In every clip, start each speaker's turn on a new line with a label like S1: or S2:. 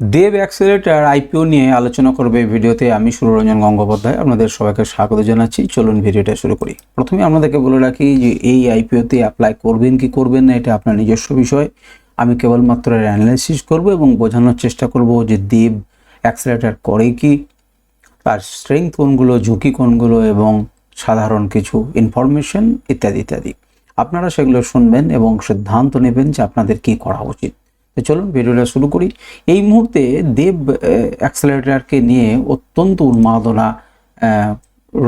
S1: দেব accelerator IPO নিয়ে আলোচনা করবে ভিডিওতে আমি সুররঞ্জন গঙ্গোপাধ্যায়। আপনাদের সবাইকে স্বাগত জানাচ্ছি। চলুন ভিডিওটা শুরু করি। প্রথমে আপনাদেরকে বলে রাখি যে এই আইপিওতে অ্যাপ্লাই করবেন কি করবেন না, এটা আপনার নিজস্ব বিষয়। আমি কেবলমাত্র অ্যানালাইসিস করব এবং বোঝানোর চেষ্টা করব যে দেব অ্যাক্সেলেটার করে কি, তার স্ট্রেংথ কোনগুলো, ঝুঁকি কোনগুলো এবং সাধারণ কিছু ইনফরমেশন ইত্যাদি ইত্যাদি। আপনারা সেগুলো শুনবেন এবং সিদ্ধান্ত নেবেন যে আপনাদের কি করা উচিত। তো চলুন ভিডিওটা শুরু করি। এই মুহূর্তে দেব অ্যাক্সেলারেটারকে নিয়ে অত্যন্ত উন্মাদনা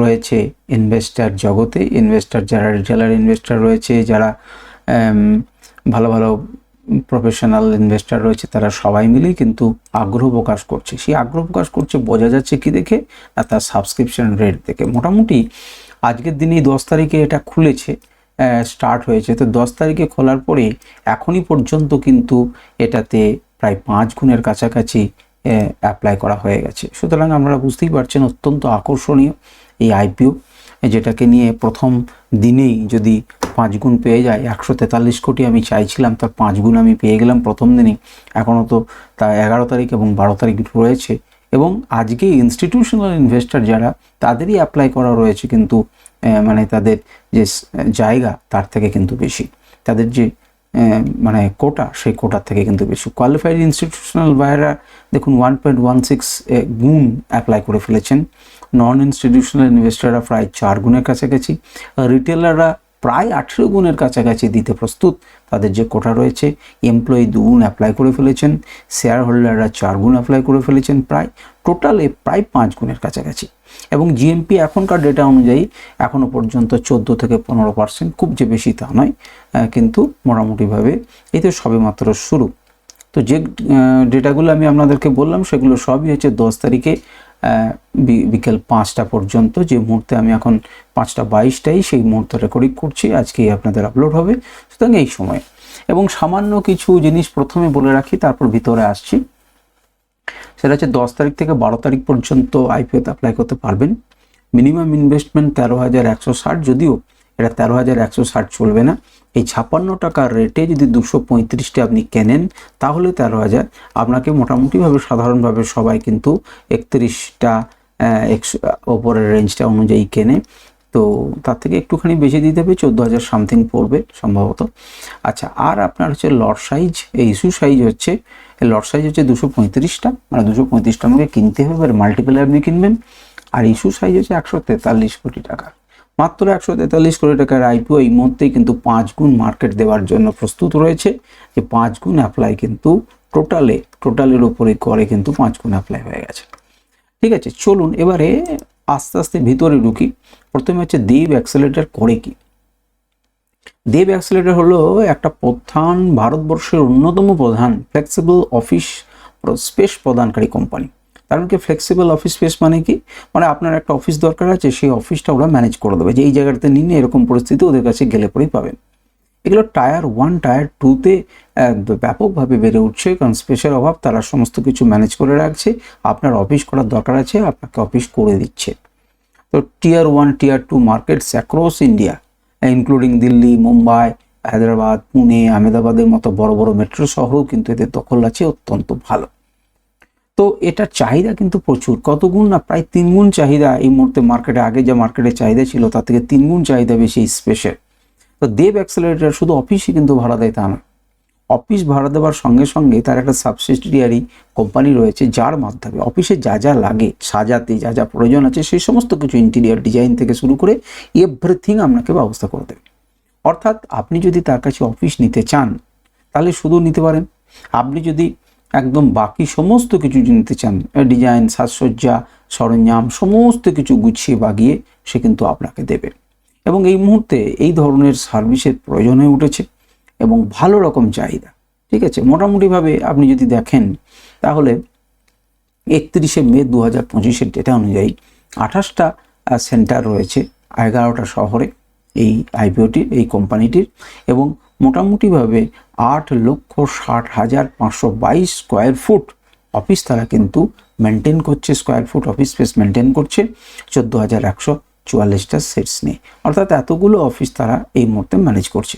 S1: রয়েছে ইনভেস্টার জগতে। ইনভেস্টার যারা রিটেলার ইনভেস্টার রয়েছে, যারা ভালো ভালো প্রফেশনাল ইনভেস্টার রয়েছে, তারা সবাই মিলেই কিন্তু আগ্রহ প্রকাশ করছে। সেই আগ্রহ প্রকাশ করছে বোঝা যাচ্ছে কি দেখে? আর তার সাবস্ক্রিপশন রেট দেখে। মোটামুটি আজকের দিনেই দশ তারিখে এটা খুলেছে। স্টার্ট হয়েছে। তো দশ তারিখে খোলার পরে এখনই পর্যন্ত কিন্তু এটাতে প্রায় পাঁচ গুণের কাছাকাছি অ্যাপ্লাই করা হয়ে গেছে। সুতরাং আপনারা বুঝতেই পারছেন অত্যন্ত আকর্ষণীয় এই আইপিও যেটাকে নিয়ে প্রথম দিনেই যদি পাঁচ গুণ পেয়ে যায়, একশো তেতাল্লিশ কোটি আমি চাইছিলাম, তার পাঁচ গুণ আমি পেয়ে গেলাম প্রথম দিনেই। এখনও তো তা এগারো তারিখ এবং বারো তারিখ রয়েছে। এবং আজকে ইনস্টিটিউশনাল ইনভেস্টর যারা, তাদেরই অ্যাপ্লাই করা রয়েছে কিন্তু মানে তাদের যে জায়গা, তার থেকে কিন্তু বেশি। তাদের যে মানে কোটা, সেই কোটার থেকে কিন্তু বেশি। কোয়ালিফাইড ইনস্টিটিউশনাল বায়াররা দেখুন ওয়ান পয়েন্ট ওয়ান সিক্স গুণ অ্যাপ্লাই করে ফেলেছেন। নন ইনস্টিটিউশনাল ইনভেস্টররা প্রায় চার গুণের কাছাকাছি। রিটেলাররা প্রায় আঠেরো গুণের কাছাকাছি দিতে প্রস্তুত। তাদের যে কোটা রয়েছে এমপ্লয়ি দুগুণ অ্যাপ্লাই করে ফেলেছেন শেয়ার হোল্ডাররা চার গুণ অ্যাপ্লাই করে ফেলেছেন, প্রায় টোটালে প্রায় পাঁচ গুণের কাছাকাছি। এবং জিএমপি এখনকার ডেটা অনুযায়ী এখনও পর্যন্ত চোদ্দ থেকে পনেরো পার্সেন্ট খুব যে বেশি তা নয় কিন্তু মোটামুটিভাবে এই তো সবেমাত্র শুরু। তো যে ডেটাগুলো আমি আপনাদেরকে বললাম, সেগুলো সবই হচ্ছে দশ তারিখে বিকেল পাঁচটা পর্যন্ত যে মুহূর্তে আমি এখন পাঁচটা বাইশটাই সেই মুহূর্তে রেকর্ডিং করছি, আজকেই আপনাদের আপলোড হবে। সুতরাং এই সময়। এবং সামান্য কিছু জিনিস প্রথমে বলে রাখি, তারপর ভিতরে আসছি। সেটা হচ্ছে দশ তারিখ থেকে বারো তারিখ পর্যন্ত আইপিওতে অ্যাপ্লাই করতে পারবেন। মিনিমাম ইনভেস্টমেন্ট তেরো হাজার একশো ষাট, যদিও এটা তেরো হাজার একশো ষাট চলবে না। এই ছাপ্পান্ন টাকার রেটে যদি দুশো পঁয়ত্রিশটা আপনি কেনেন, তাহলে তেরো হাজার। আপনাকে মোটামুটিভাবে, সাধারণভাবে সবাই কিন্তু একত্রিশটা একশো, ওপরের রেঞ্জটা অনুযায়ী কেনে। তো তার থেকে একটুখানি বেশি দিতে হবে, চোদ্দ হাজার সামথিং পড়বে সম্ভবত। আচ্ছা আর আপনার হচ্ছে লট সাইজ এই ইস্যু সাইজ হচ্ছে লট সাইজ হচ্ছে দুশো পঁয়ত্রিশটা। মানে দুশো পঁয়ত্রিশটা আমাকে কিনতে হবে, এবার মাল্টিপ্লাই আপনি কিনবেন। আর ইস্যু সাইজ হচ্ছে একশো তেতাল্লিশ কোটি টাকা। মাত্র একশো তেতাল্লিশ কোটি টাকার আইপিও এই মুহূর্তেই কিন্তু পাঁচ গুণ মার্কেট দেওয়ার জন্য প্রস্তুত রয়েছে। যে পাঁচ গুণ অ্যাপ্লাই কিন্তু টোটালে টোটালের উপরে করে কিন্তু পাঁচ গুণ অ্যাপ্লাই হয়ে গেছে। ঠিক আছে, চলুন এবারে আস্তে আস্তে ভিতরে ঢুকি। প্রথমে হচ্ছে দেব অ্যাক্সেলেটার করে কি? দেব অ্যাক্সেলেটার হলো একটা প্রধান ভারতবর্ষের অন্যতম প্রধান ফ্লেক্সিবল অফিস স্পেস প্রদানকারী কোম্পানি কারণ কি ফ্লেক্সিবল অফিস স্পেস মানে কি? মানে আপনার একটা অফিস দরকার আছে, সেই অফিসটা ওরা ম্যানেজ করে দেবে। যে এই জায়গাটাতে নিন, এরকম পরিস্থিতি ওদের কাছে গেলে পরেই পাবেন। এগুলো টায়ার ওয়ান টায়ার টুতে ব্যাপকভাবে বেড়ে উঠছে, কারণ স্পেসের অভাব, তারা সমস্ত কিছু ম্যানেজ করে রাখছে। আপনার অফিস করার দরকার আছে, আপনাকে অফিস করে দিচ্ছে। তো tier one tier two markets across India including Delhi, Mumbai, Hyderabad, Pune, আহমেদাবাদের মতো বড় বড় মেট্রো শহরও কিন্তু এদের দখল আছে, অত্যন্ত ভালো। তো এটার চাহিদা কিন্তু প্রচুর। কত গুণ না প্রায় তিন গুণ চাহিদা এই মুহূর্তে মার্কেটে আগে যে মার্কেটে চাহিদা ছিল তার থেকে তিন গুণ চাহিদা বেশি স্পেসের তো দেব অ্যাক্সেলারেটার শুধু অফিসই কিন্তু ভাড়া দেয় তা না। অফিস ভাড়া দেওয়ার সঙ্গে সঙ্গে তার একটা সাবসিডিয়ারি কোম্পানি রয়েছে যার মাধ্যমে অফিসে যা যা লাগে, সাজাতে যা যা প্রয়োজন আছে সেই সমস্ত কিছু ইন্টেরিয়ার ডিজাইন থেকে শুরু করে এভরিথিং আপনাকে ব্যবস্থা করে দেবে। অর্থাৎ আপনি যদি তার কাছে অফিস নিতে চান, তাহলে শুধু নিতে পারেন। আপনি যদি একদম বাকি সমস্ত কিছু নিতে চান ডিজাইন, সাজসজ্জা, সরঞ্জাম, সমস্ত কিছু গুছিয়ে বাগিয়ে সে কিন্তু আপনাকে দেবে। এবং এই মুহূর্তে এই ধরনের সার্ভিসের প্রয়োজন হয়ে উঠেছে এবং ভালো রকম চাহিদা, ঠিক আছে? মোটামুটিভাবে আপনি যদি দেখেন, তাহলে একত্রিশে মে দু হাজার পঁচিশের ডেটা অনুযায়ী আঠাশটা সেন্টার রয়েছে এগারোটা শহরে এই আইপিওটির এই কোম্পানিটির এবং মোটামুটিভাবে আট লক্ষ ষাট হাজার পাঁচশো বাইশ স্কোয়ার ফুট অফিস তারা কিন্তু মেনটেন করছে square foot office space maintain করছে। চোদ্দ হাজার একশো চুয়াল্লিশটা সেটস নিয়ে। অর্থাৎ এতগুলো অফিস তারা এই মুহূর্তে ম্যানেজ করছে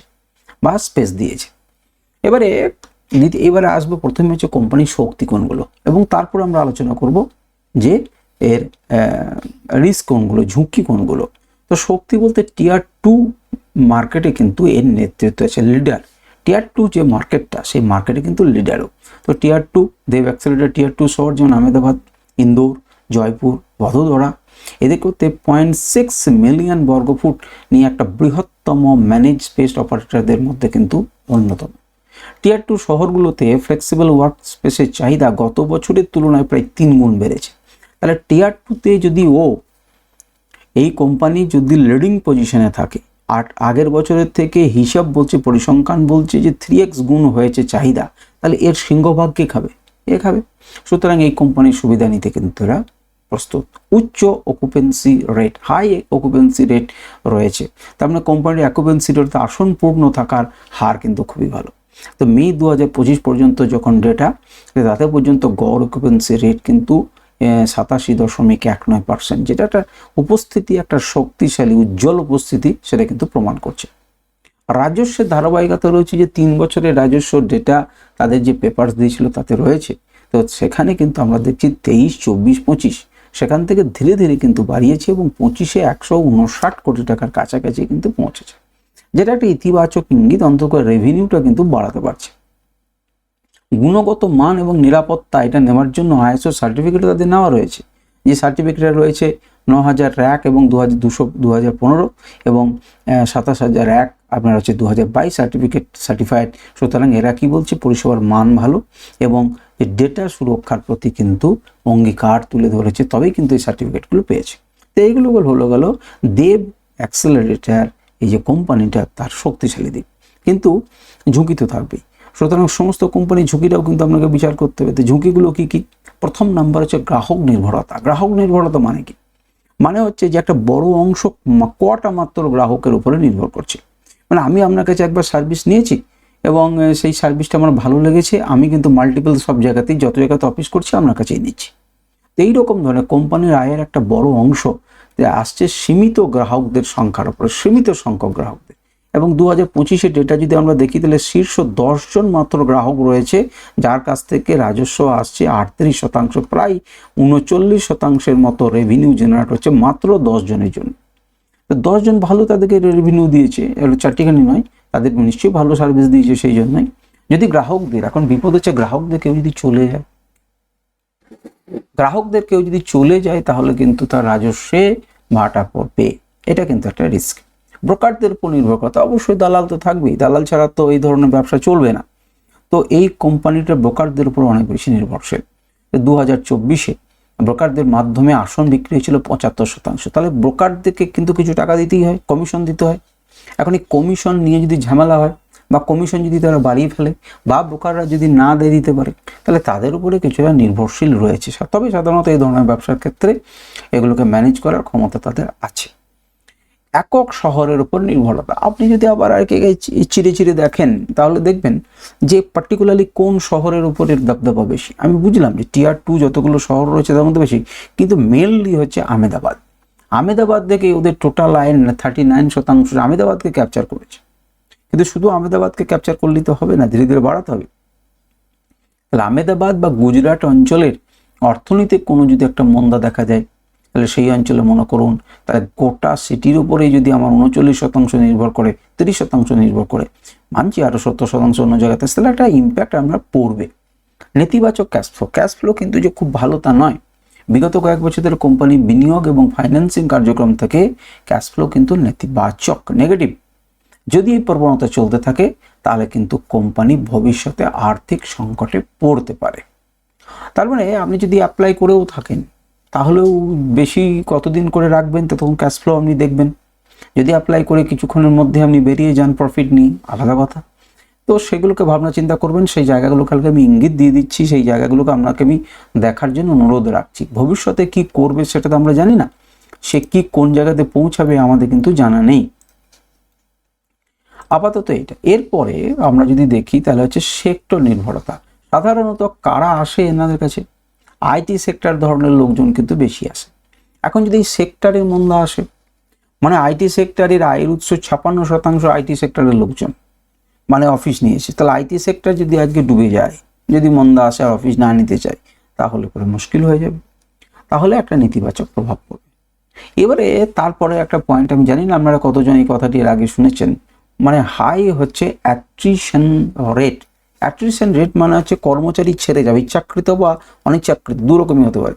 S1: বা স্পেস দিয়েছে। এবারে এবারে আসব, প্রথমে হচ্ছে কোম্পানির শক্তি কোনগুলো এবং তারপর আমরা আলোচনা করব যে এর রিস্ক কোনগুলো, ঝুঁকি কোনগুলো। তো শক্তি বলতে টিয়ার টু মার্কেটে কিন্তু এর নেতৃত্ব আছে লিডার টিয়ার টু যে মার্কেটটা সেই মার্কেটে কিন্তু লিডারও তো টিয়ার টু দেব অ্যাক্সেলেটার টিয়ার টু শহর যেমন আহমেদাবাদ, ইন্দোর, জয়পুর, বদোদরা। এদের করতে পয়েন্ট সিক্স মিলিয়ন বর্গফুট নিয়ে একটা বৃহত্তম ম্যানেজ স্পেস অপারেটরদের মধ্যে কিন্তু অন্যতম। টিয়ার টু শহরগুলোতে ফ্লেক্সিবল ওয়ার্ক স্পেসের চাহিদা গত বছরের তুলনায় প্রায় তিন গুণ বেড়েছে। তাহলে টিয়ার টুতে যদি ও এই কোম্পানি যদি লিডিং পজিশনে থাকে, আর আগের বছরের থেকে হিসাব বলছে, পরিসংখ্যান বলছে যে থ্রি এক্স গুণ হয়েছে চাহিদা, তাহলে এর সিংহভাগ কে খাবে? এ খাবে। সুতরাং এই কোম্পানির সুবিধা নিতে কিন্তু এরা প্রস্তুত। উচ্চ occupancy rate high occupancy rate রয়েছে। তার মানে কোম্পানির অকুপেন্সি রেট আসন পূর্ণ থাকার হার কিন্তু খুবই ভালো। তো মে দু হাজার পঁচিশ পর্যন্ত যখন ডেটা তাতে পর্যন্ত গড় অকুপেন্সি রেট কিন্তু সাতাশি দশমিক এক নয় পার্সেন্ট, যেটা একটা উপস্থিতি, একটা শক্তিশালী, উজ্জ্বল উপস্থিতি, সেটা কিন্তু প্রমাণ করছে। রাজস্বের ধারাবাহিকতা রয়েছে যে, তিন বছরের রাজস্ব ডেটা তাদের যে পেপার্স দিয়েছিল তাতে রয়েছে। তো সেখানে কিন্তু আমরা দেখছি তেইশ, চব্বিশ, পঁচিশ, সেখান থেকে ধীরে ধীরে কিন্তু বাড়িয়েছে এবং পঁচিশে একশো উনষাট কোটি টাকার কাছাকাছি কিন্তু পৌঁছেছে। যেটা একটা ইতিবাচক ইঙ্গিত, অন্তত রেভিনিউটা কিন্তু বাড়াতে পারছে। গুণগত মান এবং নিরাপত্তা এটা নেওয়ার জন্য আইএসও সার্টিফিকেট তাদের নেওয়া রয়েছে। যে সার্টিফিকেট রয়েছে ন হাজার র্যাক এবং দু হাজার দুশো দু হাজার পনেরো এবং সাতাশ হাজার এক, আপনার হচ্ছে দু হাজার বাইশ সার্টিফিকেট সার্টিফাইড সুতরাং এরা কি বলছে? পরিষেবার মান ভালো এবং ডেটা সুরক্ষার প্রতি কিন্তু অঙ্গীকার তুলে ধরেছে, তবেই কিন্তু এই সার্টিফিকেটগুলো পেয়েছে। তো এইগুলো হলো গেল দেব অ্যাক্সেলারেটার এই যে কোম্পানিটা তার শক্তিশালী দিক। কিন্তু ঝুঁকি তো থাকবেই। সুতরাং সমস্ত কোম্পানির ঝুঁকিটাও কিন্তু আপনাকে বিচার করতে হবে। তো ঝুঁকিগুলো কী কী? প্রথম নাম্বার হচ্ছে গ্রাহক নির্ভরতা। গ্রাহক নির্ভরতা মানে কি? মানে হচ্ছে যে একটা বড় অংশ কটা মাত্র গ্রাহকের উপরে নির্ভর করছে। মানে আমি আপনার কাছে একবার সার্ভিস নিয়েছি এবং সেই সার্ভিসটা আমার ভালো লেগেছে, আমি কিন্তু মাল্টিপল সব জায়গাতেই, যত জায়গাতে অফিস করছি, আপনার কাছেই নিচ্ছি। তো এইরকম ধরনের কোম্পানির আয়ের একটা বড় অংশ আসছে সীমিত গ্রাহকদের সংখ্যার উপরে, সীমিত সংখ্যক গ্রাহকদের। এবং দু হাজার পঁচিশে ডেটা যদি আমরা দেখি, তাহলে শীর্ষ দশজন মাত্র গ্রাহক রয়েছে, যার কাছ থেকে রাজস্ব আসছে আটত্রিশ শতাংশ, প্রায় উনচল্লিশ শতাংশের মতো রেভিনিউ জেনারেট হচ্ছে মাত্র দশজনের জন্য। তো দশজন ভালো তাদেরকে রেভিনিউ দিয়েছে চারটিখানি নয় তাদের নিশ্চয়ই ভালো সার্ভিস দিয়েছে সেই জন্যই। যদি গ্রাহকদের, এখন বিপদ হচ্ছে গ্রাহকদের কেউ যদি চলে যায়, গ্রাহকদের কেউ যদি চলে যায়, তাহলে কিন্তু তার রাজস্বে ভাটা পড়বে। এটা কিন্তু একটা রিস্ক ব্রোকারদের উপর নির্ভর করতে অবশ্যই দালাল তো থাকবেই। দালাল ছাড়া তো এই ধরনের ব্যবসা চলবে না। তো এই কোম্পানিটা ব্রোকারদের উপর অনেক বেশি নির্ভরশীল। দু হাজার চব্বিশে ব্রোকারদের মাধ্যমে আসন বিক্রি হয়েছিল পঁচাত্তর শতাংশ। তাহলে ব্রোকারদেরকে কিন্তু কিছু টাকা দিতেই হয়, কমিশন দিতে হয়। এখন এই কমিশন নিয়ে যদি ঝামেলা হয় বা কমিশন যদি তারা বাড়িয়ে ফেলে বা ব্রোকাররা যদি না দিয়ে দিতে পারে, তাহলে তাদের উপরে কিছুটা নির্ভরশীল রয়েছে। তবে সাধারণত এই ধরনের ব্যবসার ক্ষেত্রে এগুলোকে ম্যানেজ করার ক্ষমতা তাদের আছে। একক শহরের উপর নির্ভরতা। আপনি যদি আবার আর কে চিড়ে চিড়ে দেখেন, তাহলে দেখবেন যে পার্টিকুলারলি কোন শহরের উপরের দাবদাবা বেশি। আমি বুঝলাম যে টিয়ার টু যতগুলো শহর রয়েছে তার মধ্যে বেশি, কিন্তু মেনলি হচ্ছে আমেদাবাদ আমেদাবাদ থেকে ওদের টোটাল আইন থার্টি নাইন শতাংশ আমেদাবাদকে ক্যাপচার করেছে। কিন্তু শুধু আমেদাবাদকে ক্যাপচার করলেই তো হবে না, ধীরে ধীরে বাড়াতে হবে। তাহলে আমেদাবাদ বা গুজরাট অঞ্চলের অর্থনীতির কোনো যদি একটা মন্দা দেখা যায় তাহলে সেই অঞ্চলে মনে করুন, তাহলে গোটা সিটির উপরেই যদি আমার উনচল্লিশ শতাংশ নির্ভর করে, তিরিশ শতাংশ নির্ভর করে, মানছি আরও সত্তর শতাংশ অন্য জায়গাতে, তাহলে একটা ইম্প্যাক্ট আমরা পড়বে। নেতিবাচক ক্যাশ ফ্লো ক্যাশ ফ্লো কিন্তু যে খুব ভালো তা নয়। বিগত কয়েক বছর ধরে কোম্পানি বিনিয়োগ এবং ফাইন্যান্সিং কার্যক্রম থেকে ক্যাশ ফ্লো কিন্তু নেতিবাচক নেগেটিভ যদি এই প্রবণতা চলতে থাকে, তাহলে কিন্তু কোম্পানি ভবিষ্যতে আর্থিক সংকটে পড়তে পারে। তার মানে আপনি যদি অ্যাপ্লাই করেও থাকেন তাহলেও বেশি কতদিন করে রাখবেন তখন ক্যাশ ফ্লো আপনি দেখবেন। যদি অ্যাপ্লাই করে কিছুক্ষণের মধ্যে আপনি বেরিয়ে যান প্রফিট নিই আলাদা কথা। তো সেগুলোকে ভাবনা চিন্তা করবেন, সেই জায়গাগুলো কালকে আমি ইঙ্গিত দিয়ে দিচ্ছি, সেই জায়গাগুলোকে আপনাকে আমি দেখার জন্য অনুরোধ রাখছি। ভবিষ্যতে কি করবে সেটা তো আমরা জানি না, সে কি কোন জায়গাতে পৌঁছাবে আমাদের কিন্তু জানা নেই। আপাতত এটা এরপরে আমরা যদি দেখি, তাহলে হচ্ছে সেক্টর নির্ভরতা। সাধারণত কারা আসে এনাদের কাছে? আইটি সেক্টর ধরনের লোকজন কিন্তু বেশি আসে। এখন যদি এই সেক্টরের মন্দা আসে মানে আইটি সেক্টরের আয়ের উৎস ছাপান্ন শতাংশ আইটি সেক্টরের লোকজন মানে অফিস নিয়েছে তাহলে আইটি সেক্টর যদি আজকে ডুবে যায়, যদি মন্দা আসে আর অফিস না নিতে চায়, তাহলে পরে মুশকিল হয়ে যাবে। তাহলে একটা নেতিবাচক প্রভাব পড়বে। এবারে তারপরে একটা পয়েন্ট আমি জানি না, আপনারা কতজন এই কথাটি এর আগে শুনেছেন মানে হাই হচ্ছে অ্যাট্রিশন রেট অ্যাট্রিশন রেট মানে হচ্ছে কর্মচারী ছেড়ে যাবে ইচ্ছাকৃত বা অনিচ্ছাকৃত দু রকমই হতে পারে।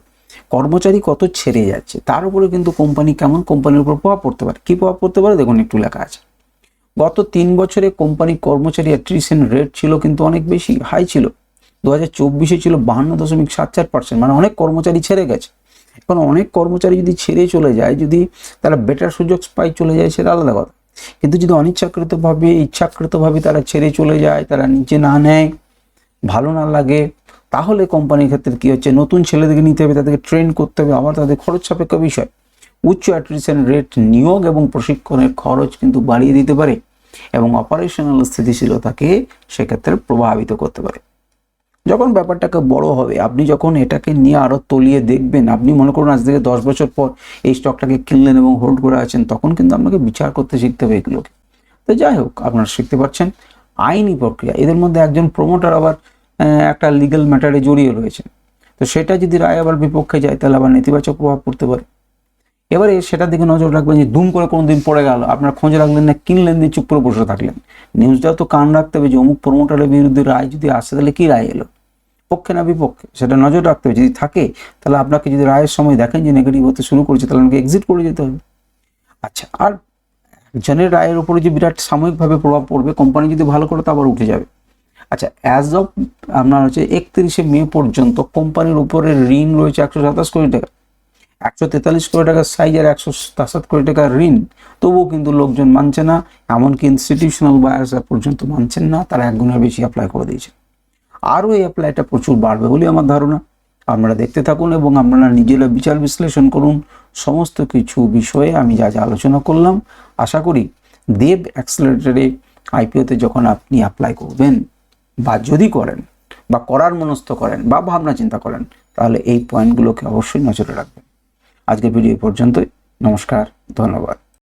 S1: কর্মচারী কত ছেড়ে যাচ্ছে, তার উপরে কিন্তু কোম্পানি কেমন? কোম্পানির উপর প্রভাব পড়তে পারে। কী প্রভাব পড়তে পারে? দেখুন, একটু লেখা আছে। গত তিন বছরে কোম্পানি কর্মচারী অ্যাট্রিশন রেট ছিল কিন্তু অনেক বেশি হাই ছিল। দু হাজার চব্বিশে ছিল বাহান্ন দশমিক সাত চার পার্সেন্ট মানে অনেক কর্মচারী ছেড়ে গেছে। এখন অনেক কর্মচারী যদি ছেড়ে চলে যায়, যদি তারা বেটার সুযোগ পাই চলে যায়, সেটা আলাদা কথা। কিন্তু যদি অনিচ্ছাকৃতভাবে, ইচ্ছাকৃতভাবে তারা ছেড়ে চলে যায়, তারা নিচে না নেয়, ভালো না লাগে, তাহলে কোম্পানির ক্ষেত্রে কী হচ্ছে? নতুন ছেলেদেরকে নিতে হবে, তাদেরকে ট্রেন করতে হবে, আবার তাদের খরচ সাপেক্ষ বিষয়। উচ্চ অ্যাট্রিশন রেট নিয়োগ এবং প্রশিক্ষণের খরচ কিন্তু বাড়িয়ে দিতে পারে এবং অপারেশনাল স্থিতিশীলতাকে সেক্ষেত্রে প্রভাবিত করতে পারে। যখন ব্যাপারটাকে বড় হবে, আপনি যখন এটাকে নিয়ে আরও তলিয়ে দেখবেন, আপনি মনে করুন আজ থেকে দশ বছর পর এই স্টকটাকে কিনলেন এবং হোল্ড করে আছেন, তখন কিন্তু আপনাকে বিচার করতে শিখতে হবে এগুলোকে তো যাই হোক, আপনারা শিখতে পারছেন, আইনি প্রক্রিয়া। এদের মধ্যে একজন প্রমোটার আবার একটা লিগ্যাল ম্যাটারে জড়িয়ে রয়েছেন। তো সেটা যদি রায় আবার বিপক্ষে যায়, তাহলে আবার নেতিবাচক প্রভাব পড়তে পারে। এবারে সেটার দিকে নজর রাখবেন যে দুম করে কোনো দিন পড়ে গেল। আপনার খোঁজ রাখলেন না, কিনলেন দিয়ে চুপ করে বসে থাকলেন। নিউজটাও তো কান রাখতে হবে যে, অমুক প্রমোটারের বিরুদ্ধে রায় যদি আসে, তাহলে কি রায় এলো? পক্ষে না বিপক্ষে, সেটা নজর রাখতে হবে। যদি থাকে, তাহলে আপনাকে যদি রায়ের সময় দেখেন যে নেগেটিভ হতে শুরু করেছে, তাহলে আপনাকে এক্সিট করে যেতে হবে। আচ্ছা আর একজনের রায়ের উপরে যে বিরাট সাময়িকভাবে প্রভাব পড়বে কোম্পানি যদি ভালো করে তো আবার উঠে যাবে। আচ্ছা অ্যাজ অফ আপনার হচ্ছে একত্রিশে মে পর্যন্ত কোম্পানির উপরে ঋণ রয়েছে একশো সাতাশ কোটি টাকা। একশো তেতাল্লিশ কোটি টাকার সাইজ আর একশো সাতাশ কোটি টাকার ঋণ। তবুও কিন্তু লোকজন মানছে না, এমনকি ইনস্টিটিউশনাল বায়ার্সরা পর্যন্ত মানছেন না, তারা এক গুণের বেশি অ্যাপ্লাই করে দিয়েছে আরও এই অ্যাপ্লাইটা প্রচুর বাড়বে বলে আমার ধারণা। আপনারা দেখতে থাকুন এবং আপনারা নিজেরা বিচার বিশ্লেষণ করুন। সমস্ত কিছু বিষয়ে আমি যা যা আলোচনা করলাম, আশা করি দেব অ্যাক্সেলারেটরে আইপিওতে যখন আপনি অ্যাপ্লাই করবেন বা যদি করেন বা করার মনস্থ করেন বা ভাবনা চিন্তা করেন, তাহলে এই পয়েন্টগুলোকে অবশ্যই নজরে রাখবেন। আজকের ভিডিও পর্যন্তই। নমস্কার, ধন্যবাদ।